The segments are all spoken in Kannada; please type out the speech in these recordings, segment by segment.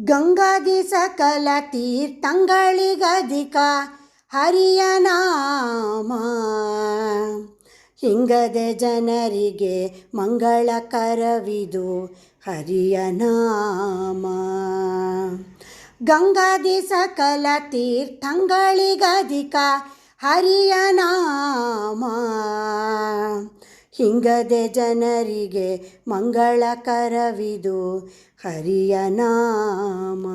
ಗಂಗಾದಿ ಸಕಲ ತೀರ್ಥಂಗಳಿಗಧಿಕ ಹರಿಯ ನಾಮ. ಹಿಂಗದೆ ಜನರಿಗೆ ಮಂಗಳಕರವಿದು ಹರಿಯ ನಾಮ. ಗಂಗಾದಿ ಸಕಲ ತೀರ್ಥಂಗಳಿಗಧಿಕ ಹರಿಯ ನಾಮ. ಹಿಂಗದೆ ಜನರಿಗೆ ಮಂಗಳಕರವಿದು ಹರಿಯ ನಾಮ.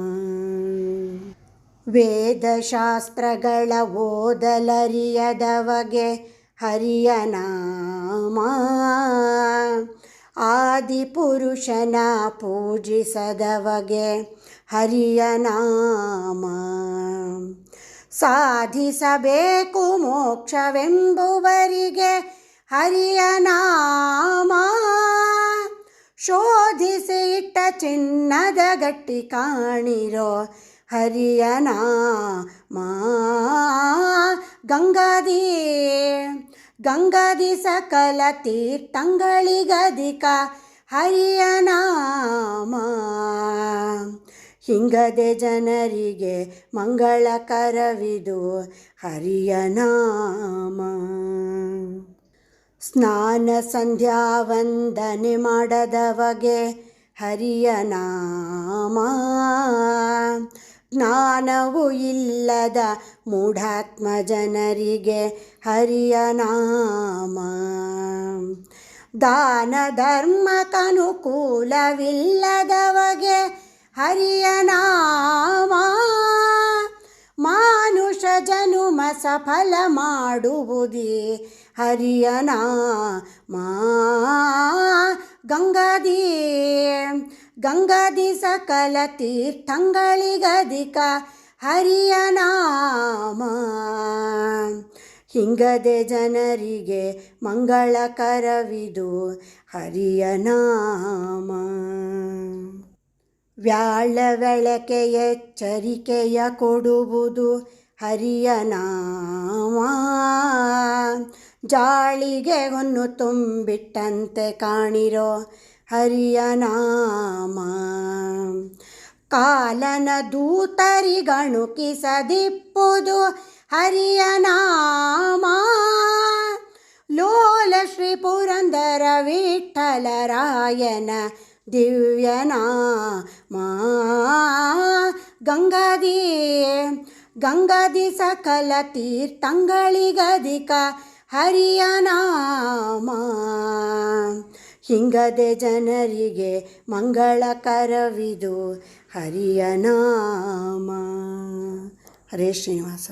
ವೇದಶಾಸ್ತ್ರಗಳ ಓದಲರಿಯದವಗೆ ಹರಿಯ ನಾಮ. ಆದಿಪುರುಷನ ಪೂಜಿಸದವಗೆ ಹರಿಯ ನಾಮ. ಸಾಧಿಸಬೇಕು ಮೋಕ್ಷವೆಂಬುವರಿಗೆ ಹರಿಯ ನಾಮ. ಶೋಧಿಸಿ ಇಟ್ಟ ಚಿನ್ನದ ಗಟ್ಟಿ ಕಾಣಿರೋ ಹರಿಯ ನಾಮ. ಗಂಗಾದಿ ಗಂಗಾದಿ ಸಕಲ ತೀರ್ಥಂಗಳಿಗಧಿಕ ಹರಿಯ ನಾಮ. ಹಿಂಗದೆ ಜನರಿಗೆ ಮಂಗಳಕರವಿದು ಹರಿಯ ನಾಮ. ಸ್ನಾನ ಸಂಧ್ಯಾ ವಂದನೆ ಮಾಡದವಗೆ ಹರಿಯ ಜ್ಞಾನವು ಇಲ್ಲದ ಮೂಢಾತ್ಮ ಜನರಿಗೆ ಹರಿಯ ನಾಮ. ದಾನ ಧರ್ಮಕ್ಕನುಕೂಲವಿಲ್ಲದವಗೆ ಹರಿಯ ನಾಮ. ಸಫಲ ಮಾಡುವುದೇ ಹರಿಯನ ಮಾ ಗಂಗಾದಿ ಗಂಗಾದಿ ಸಕಲ ತೀರ್ಥಂಗಳಿಗಧಿಕ ಹರಿಯನ ಹಿಂಗದೆ ಜನರಿಗೆ ಮಂಗಳಕರವಿದು ಕರವಿದು ನಾಮ ವ್ಯಾಳ ಎಚ್ಚರಿಕೆಯ ಕೊಡುವುದು ಹರಿಯ ನಾಮ. ಜಾಳಿಗೆ ಹೊನ್ನು ತುಂಬಿಟ್ಟಂತೆ ಕಾಣಿರೋ ಹರಿಯ ನಾಮ. ಕಾಲನ ದೂತರಿಗಣುಕಿಸದಿಪ್ಪುದು ಹರಿಯ ನಾಮ. ಲೋಲ ಶ್ರೀ ಪುರಂದರ ವಿಠಲರಾಯನ ಮಾ ನಾಮ. ಗಂಗಾದಿ ಸಕಲ ತೀರ್ಥಂಗಳಿಗಧಿಕ ಹರಿಯ ನಾಮ. ಹಿಂಗದೆ ಜನರಿಗೆ ಮಂಗಳಕರವಿದು ಹರಿಯ ನಾಮ. ಹರೇ ಶ್ರೀನಿವಾಸ.